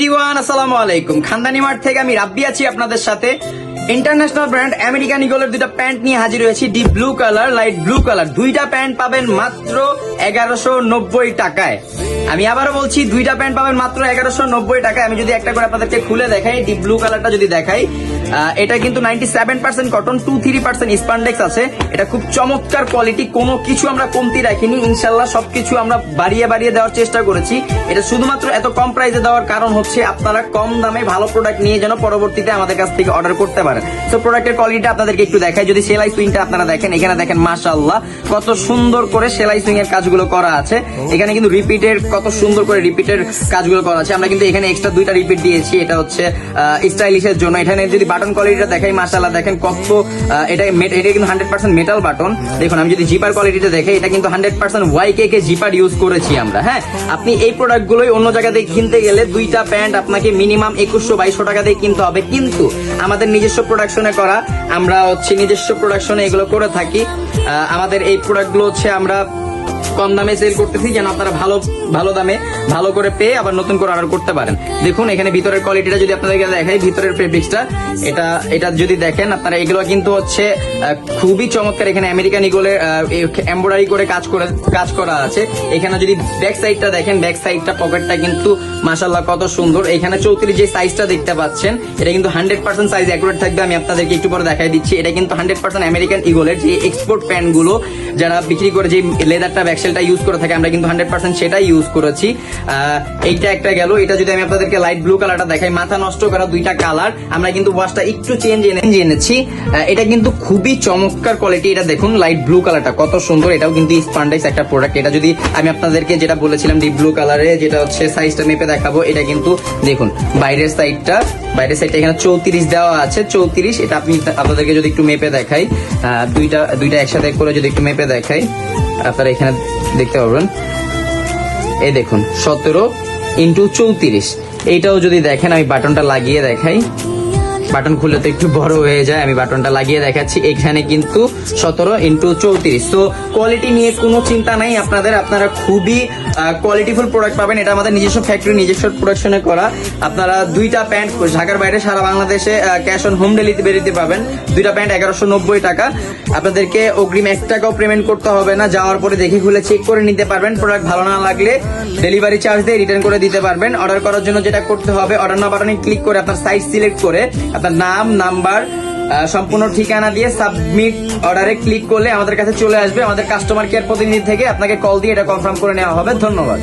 Everyone, আসসালামু আলাইকুম। খানদানি মাঠ থেকে আমি রাব্বি আছি আপনাদের সাথে। ইন্টারন্যাশনাল ব্র্যান্ড আমেরিকান ইগলের দুইটা প্যান্ট নিয়ে হাজির হয়েছি। Deep blue colour light blue colour দুইটা প্যান্ট পাবেন মাত্র এগারোশো নব্বই টাকায়। আমি আবারও বলছি, দুইটা প্যান্ট পাবেন মাত্র এগারোশো নব্বই টাকায়। আমি যদি একটা করে আপনাদেরকে খুলে দেখাই ডিপ ব্লু কালারটা যদি দেখাই এটা কিন্তু ninety seven percent cotton two three percent spandex আছে। এটা খুব চমৎকার কোয়ালিটি কোনো কিছু আমরা কমতি রাখিনি। ইনশাল্লাহ সবকিছু আমরা বাড়িয়ে বাড়িয়ে দেওয়ার চেষ্টা করেছি। এটা শুধুমাত্র এত কম প্রাইসে দেওয়ার কারণ হচ্ছে আপনারা কম দামে ভালো প্রোডাক্ট নিয়ে যেন পরবর্তীতে আমাদের কাছ থেকে অর্ডার করতে পারেন। তো প্রোডাক্টের কোয়ালিটি আপনাদেরকে একটু দেখাই। যদি সেলাই সুইংটা আপনারা দেখেন, এখানে দেখেন মাশাআল্লাহ কত সুন্দর করে সেলাই সুইং এর কাজগুলো করা আছে। এখানে কিন্তু রিপিটের কত সুন্দর করে রিপিটের কাজগুলো করা আছে। আমরা কিন্তু এখানে এক্সট্রা দুইটা রিপিট দিয়েছি। এটা হচ্ছে স্টাইলিশের জন্য। এখানে যদি বাটন কোয়ালিটিটা দেখাই মাশাআল্লাহ দেখেন কত এটা এটা কিন্তু হান্ড্রেড পার্সেন্ট মেটাল বাটন দেখুন, আমি যদি জিপার কোয়ালিটিটা দেখে, এটা কিন্তু hundred percent Y K zipper use করেছি আমরা হ্যাঁ? আপনি এই প্রোডাক্ট গুলোই অন্য জায়গা থেকে কিনতে গেলে দুইটা প্যান্ট আপনাকে মিনিমাম একুশশো বাইশশো টাকা দিয়ে কিনতে হবে। কিন্তু আমাদের নিজস্ব প্রোডাকশনে করা, আমরা হচ্ছে নিজস্ব প্রোডাকশনে এগুলো করে থাকি। আমাদের এই প্রোডাক্টগুলো হচ্ছে আমরা কম দামে সেল করতেছি যেন আপনারা ভালো ভালো দামে ভালো করে পেয়ে আবার নতুন করে অর্ডার করতে পারেন। দেখুন, এখানে ভিতরের কোয়ালিটিটা যদি আপনাদেরকে দেখাই, ভিতরের ফেব্রিক্সটা এটা এটা যদি দেখেন, আপনারা এগুলো কিন্তু হচ্ছে খুবই চমৎকার এখানে আমেরিকান ইগোলের এমব্রয়ডারি করে কাজ করে, কাজ করা আছে। এখানে যদি ব্যাক সাইডটা দেখেন ব্যাক সাইডটা পকেটটা কিন্তু মাসাল্লাহ কত সুন্দর। এখানে চৌত্রিশ যে সাইজটা দেখতে পাচ্ছেন, এটা কিন্তু হান্ড্রেড পার্সেন্ট সাইজ অ্যাকুরেট থাকবে, আমি আপনাদেরকে একটু পরে দেখাই দিচ্ছি। এটা কিন্তু হান্ড্রেড পার্সেন্ট আমেরিকান ইগোলের যে এক্সপোর্ট প্যান্টগুলো যারা বিক্রি করে, যে লেদারটা ব্যাকসেলটা ইউজ করে থাকে, আমরা কিন্তু হান্ড্রেড পার্সেন্ট সেটাই ইউজ করেছি। এইটা একটা গেল, এটা যদি আমি আপনাদেরকে লাইট ব্লু কালারটা দেখাই, মাথা নষ্ট করা দুইটা কালার আমরা কিন্তু ওয়াশটা একটু চেঞ্জ এনে এনেছি। এটা কিন্তু খুবই চমৎকার কোয়ালিটি এটা দেখুন লাইট ব্লু কালারটা কত সুন্দর, এটাও কিন্তু স্পান্ডাইস একটা প্রোডাক্ট এটা যদি আমি আপনাদেরকে যেটা বলেছিলাম ডিপ ব্লু কালারে যেটা হচ্ছে সাইজটা মেপে দেখাবো, এটা কিন্তু দেখুন, বাইরের সাইডটা বাইরের সাইডটা এখানে চৌত্রিশ দেওয়া আছে, চৌত্রিশ, এটা আপনি আপনাদেরকে যদি একটু মেপে দেখাই দুইটা দুইটা একসাথে করে যদি একটু মেপে দেখাই। আপনারা এখানে দেখতে পাবেন এই দেখুন, সতেরো ইন্টু চৌত্রিশ। এইটাও যদি দেখেন, আমি বাটনটা লাগিয়ে দেখাই। বাটন খুলে তো একটু বড় হয়ে যায়। আমি বাটনটা লাগিয়ে দেখাচ্ছি। এখানে কিন্তু সতেরো ইন্টু চৌত্রিশ। তো কোয়ালিটি নিয়ে কোনো চিন্তা নাই আপনাদের। আপনারা খুবই কোয়ালিটিফুল প্রোডাক্ট পাবেন। এটা আমাদের নিজস্ব ফ্যাক্টরি নিজস্ব প্রোডাকশনে করা। আপনারা দুইটা প্যান্ট ঢাকার বাইরে, সারা বাংলাদেশে ক্যাশ অন হোম ডেলিভারিতে পাবেন। দুইটা প্যান্ট এগারোশো নব্বই টাকা। আপনাদেরকে অগ্রিম এক টাকাও পেমেন্ট করতে হবে না। যাওয়ার পরে দেখে খুলে চেক করে নিতে পারবেন। প্রোডাক্ট ভালো না লাগলে ডেলিভারি চার্জ দিয়ে রিটার্ন করে দিতে পারবেন। অর্ডার করার জন্য যেটা করতে হবে অর্ডার না বাটনে ক্লিক করে আপনার সাইজ সিলেক্ট করে আপনার নাম, নাম্বার সম্পূর্ণ ঠিকানা দিয়ে সাবমিট অর্ডারে ক্লিক করলে আমাদের কাছে চলে আসবে। আমাদের কাস্টমার কেয়ার প্রতিনিধি থেকে আপনাকে কল দিয়ে এটা কনফার্ম করে নেওয়া হবে। ধন্যবাদ।